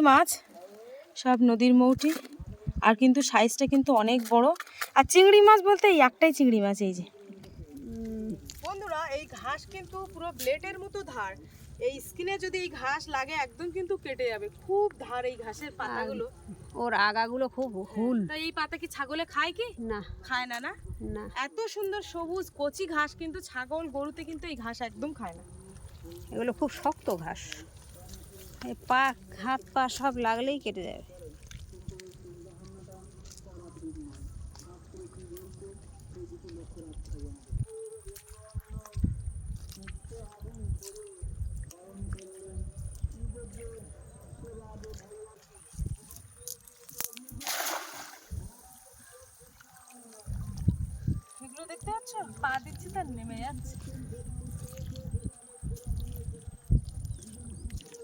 মাছ সব নদীর মৌটি আর কিন্তু সাইজটা কিন্তু অনেক বড়। আর চিংড়ি মাছ বলতে এই একটাই চিংড়ি মাছ এই যে। বন্ধুরা এই ঘাস কিন্তু পুরো ব্লেডের মতো ধার। এই স্কিনে যদি এই ঘাস লাগে একদম কিন্তু কেটে যাবে। খুব ধার এই ঘাসের পাতাগুলো। ওর আগাগুলো খুব হুল। তাই এই পাতা কি ছাগলে খায় কি? না। খায় না না? না। এত সুন্দর সবুজ কচি ঘাস কিন্তু ছাগল গরুতে কিন্তু এই ঘাস একদম খায় না। এগুলো খুব শক্ত ঘাস। পা হাত পা সব লাগলেই কেটে যাবে। দেখতে পাচ্ছ? পা দিচ্ছি তার নেমে যাচ্ছে।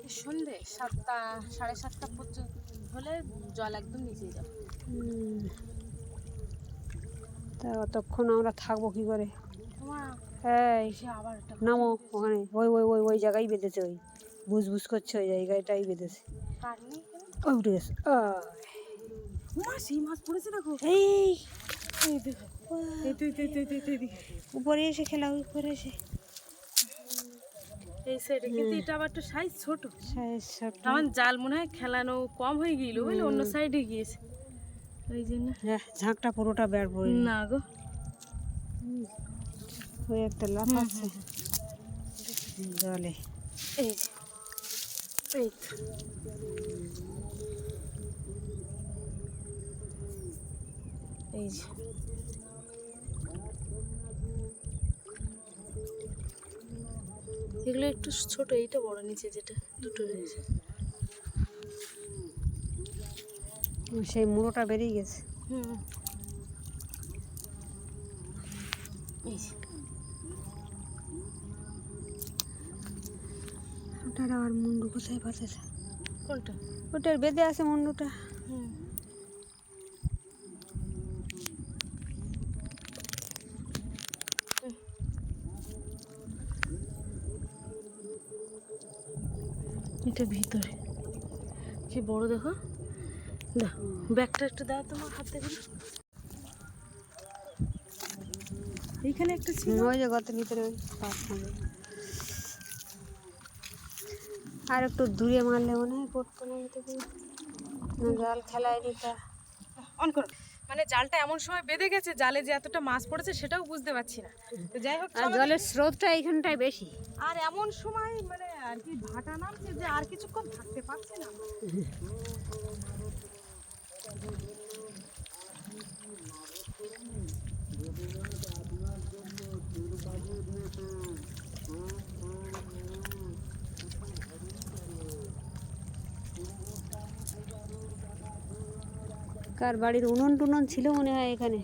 এই সন্ধে সাতটা সাড়ে সাতটা পর্যন্ত হলে জল একদম নিচে যাবে। তা অতক্ষণ আমরা থাকব কি করে তোমার এই আবার নামো ওখানে ওই ওই ওই ওই জায়গায় বেঁধেছে ওই বুঝ বুঝ করছে ওই জায়গাটাই বেঁধেছে? ওই উঠে গেছে সেই মাছ পড়েছে দেখো এই। উপরে এসে খেলা উপরে এসে এই সাইডে কিন্তু এটা আবার একটু সাইজ ছোট। সাইজ ছোট। আমার জাল মনে হয় খেলানো কম হয়ে গেল বুঝলে অন্য সাইডে গিয়েছে। ওই জন্য। হ্যাঁ ঝাঁকটা পুরোটা বের পড়ে না। গো। ওই একটা লাফাচ্ছে জলে। এই এই। এই এগুলো একটু ছোট এইটা বড় নিচে যেটা দুটো রয়েছে সেই মুড়োটা বেরিয়ে গেছে। হুম। ওটার আবার মুন্ডু কোথায় পাতেছে কোনটা? ওটার বেঁধে আছে মুন্ডুটা। হুম। এটা ভিতরে। কি বড় দেখো? দাও ব্যাগটা একটু দাও তোমার হাতে করে। এইখানে একটা ছিল। ওই যে গত ভিতরে। আর একটু দূরে মারলে মনে হয় পড়তো না জাল খেলায় নিতা অন করো। মানে জালটা এমন সময় বেঁধে গেছে জালে যে এতটা মাছ পড়েছে সেটাও বুঝতে পারছি না। তো যাই হোক জলের স্রোতটা এইখানটায় বেশি। আর এমন সময় মানে আর কি ভাটা নামছে যে আর কিছুক্ষণ থাকতে পারছে না। কার বাড়ির উনুন টুনুন ছিল মনে হয় এখানে?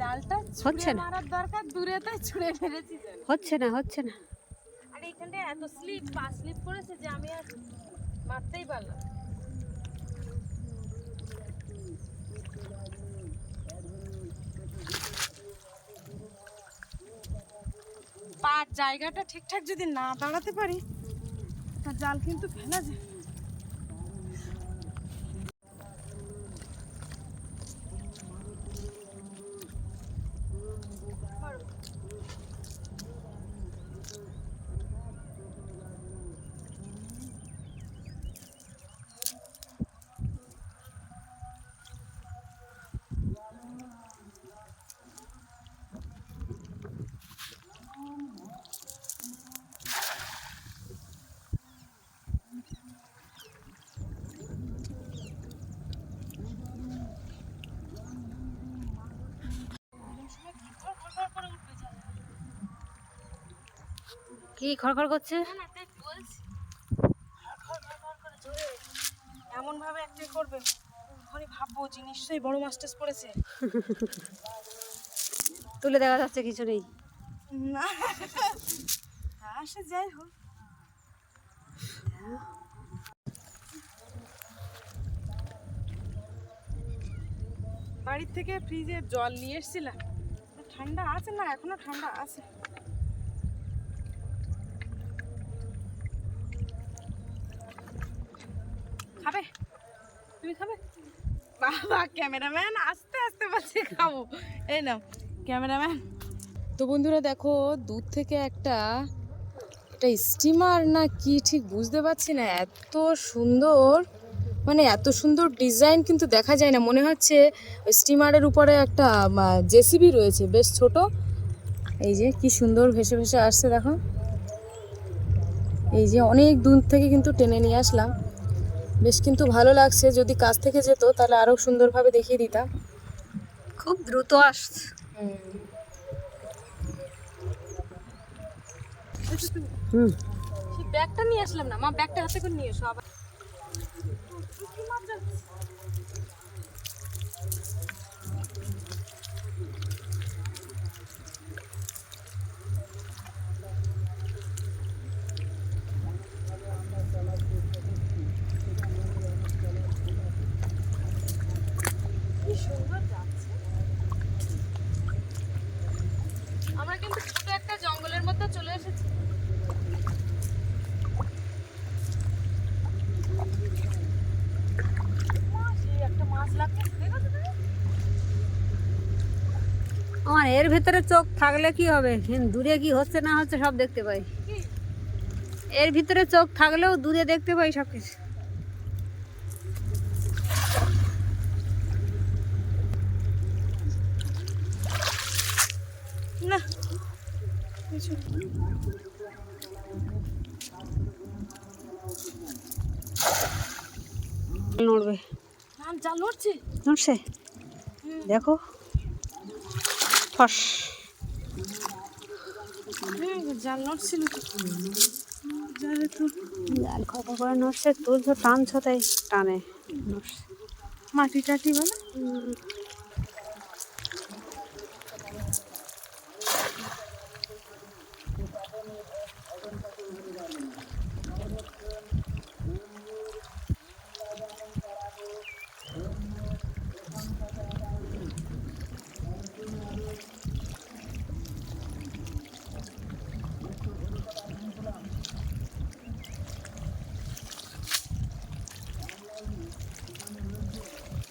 জালটা হচ্ছে না। মারার দরকার দূরে তাই ছুঁড়ে মেরেছি হচ্ছে না হচ্ছে না আর এইখানটায় এত স্লিপ পা স্লিপ করেছে যে আমি আর মারতেই পারলাম। পার জায়গাটা ঠিকঠাক যদি না দাঁড়াতে পারি তা জাল কিন্তু ফেলা যায় কি খড়খড় করছে? এমন ভাবে একটা করবে। তখনই ভাববো যে নিশ্চয়ই বড় টাছ পড়েছে। তুলে দেখা যাচ্ছে কিছু নেই। না। আসে যাই হোক। বাড়ির থেকে ফ্রিজের জল নিয়ে এসেছিলাম। ঠান্ডা আছে না? এখনও ঠান্ডা আছে। খাবে? তুমি খাবে? বাবা, ক্যামেরাম্যান, আস্তে আস্তে বলছে খাব। এই নাও, ক্যামেরাম্যান। তো বন্ধুরা দেখো, দূর থেকে একটা এটা স্টিমার না কি ঠিক বুঝতে পারছি না, এত সুন্দর মানে এত সুন্দর ডিজাইন কিন্তু দেখা যায় না। মনে হচ্ছে স্টিমারের উপরে একটা জেসিবি রয়েছে, বেশ ছোট। এই যে কি সুন্দর ভেসে ভেসে আসছে দেখো। এই যে অনেক দূর থেকে কিন্তু টেনে নিয়ে আসলাম। বেশ কিন্তু ভালো লাগছে। যদি কাছ থেকে যেত তাহলে আরও সুন্দরভাবে দেখিয়ে দিতাম। খুব দ্রুত আসছে। হুম। ব্যাগটা নিয়ে আসলাম না মা ব্যাগটা হাতে করে নিয়ে এসো আবার কি সুন্দর যাচ্ছে আমরা কিন্তু ছোট একটা জঙ্গলের মধ্যে চলে এসেছি সেই একটা মাছ লাগছে দেখো তো তুমি? আমার এর ভেতরে চোখ থাকলে কি হবে? দূরে কি হচ্ছে না হচ্ছে সব দেখতে পাই। এর ভিতরে চোখ থাকলেও দূরে দেখতে পাই সব কিছু। না নড়বে। নড়ছে? দেখো। ফস। জাল নড়ছিল তো। জালে তো জাল খপা করে নড়ছে তুলছো টানছো তাই টানে নড়ছে। মাটি টাটি বলে?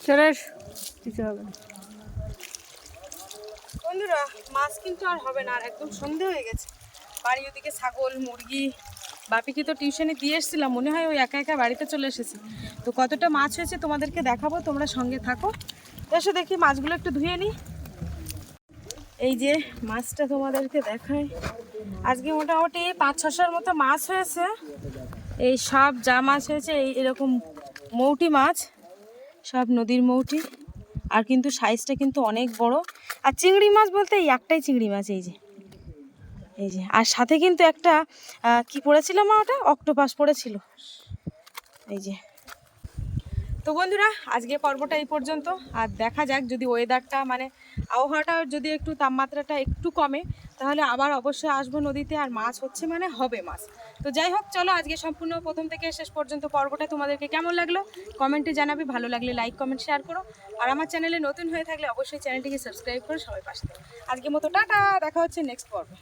চলে বন্ধুরা, মাছ কিন্তু আর হবে না, আর একদম সন্ধে হয়ে গেছে। বাড়ি ওদিকে ছাগল, মুরগি, বাপিকে তো টিউশনে দিয়ে এসেছিলাম, মনে হয় ওই একা একা বাড়িতে চলে এসেছে। তো কতটা মাছ হয়েছে তোমাদেরকে দেখাবো, তোমরা সঙ্গে থাকো। এসে দেখি মাছগুলো একটু ধুয়ে নিই এই যে মাছটা তোমাদেরকে দেখায় আজকে মোটামুটি পাঁচ ছশোর মতো মাছ হয়েছে। এই সব যা মাছ হয়েছে, এই এরকম মৌটি মাছ। সব নদীর মৌটি। আর কিন্তু সাইজটা কিন্তু অনেক বড়। আর চিংড়ি মাছ বলতে এই একটাই চিংড়ি মাছ, এই যে। এই যে। আর সাথে কিন্তু একটা কি পড়েছিল মা ওটা? অক্টোপাস পড়েছিল। এই যে। তো বন্ধুরা আজকে পর্বটা এই পর্যন্ত। আর দেখা যাক যদি ওয়েদারটা মানে আবহাওয়াটা যদি একটু তাপমাত্রাটা একটু কমে তাহলে আবার অবশ্যই আসব নদীতে আর মাছ হচ্ছে মানে হবে মাছ। তো যাই হোক, চলো আজকে সম্পূর্ণ প্রথম থেকে শেষ পর্যন্ত পর্বটা তোমাদেরকে কেমন লাগল? কমেন্টে জানাবে, ভালো লাগলে লাইক কমেন্ট শেয়ার করো। আর আমার চ্যানেলে নতুন হয়ে থাকলে অবশ্যই চ্যানেলটিকে সাবস্ক্রাইব করে সবাই পাশে আজকে মতো টাটা, দেখা হচ্ছে নেক্সট পর্বে।